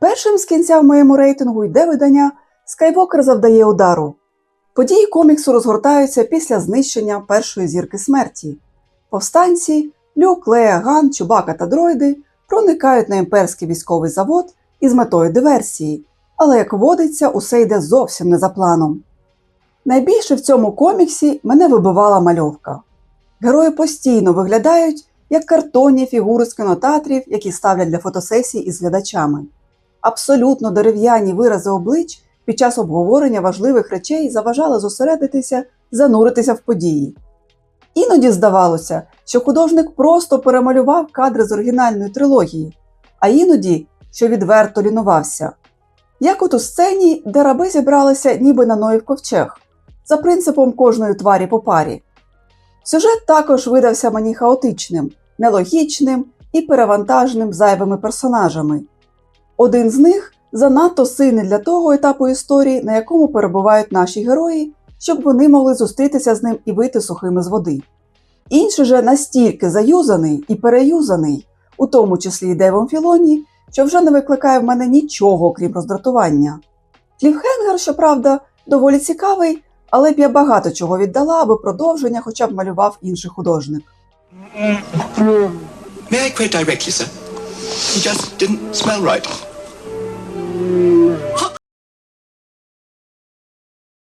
Першим з кінця в моєму рейтингу йде видання Скайвокер завдає удару. Події коміксу розгортаються після знищення першої зірки смерті. Повстанці Люк, Лея, Ган, Чубака та дроїди проникають на імперський військовий завод із метою диверсії, але як водиться, усе йде зовсім не за планом. Найбільше в цьому коміксі мене вибивала мальовка. Герої постійно виглядають як картонні фігури з кінотеатрів, які ставлять для фотосесій із глядачами. Абсолютно дерев'яні вирази облич під час обговорення важливих речей заважали зосередитися, зануритися в події. Іноді здавалося, що художник просто перемалював кадри з оригінальної трилогії, а іноді, що відверто лінувався. Як от у сцені, де раби зібралися ніби на Ноїв ковчег, за принципом кожної тварі по парі. Сюжет також видався мені хаотичним, нелогічним і перевантаженим зайвими персонажами. Один з них занадто сильний для того етапу історії, на якому перебувають наші герої, щоб вони могли зустрітися з ним і вийти сухими з води. Інший же настільки заюзаний і переюзаний, у тому числі й Девом Філоні, що вже не викликає в мене нічого, крім роздратування. Кліфхенгер, щоправда, доволі цікавий, але б я багато чого віддала, аби продовження хоча б малював інший художник. May I quite directly, sir? He just didn't smell right. Hallelujah.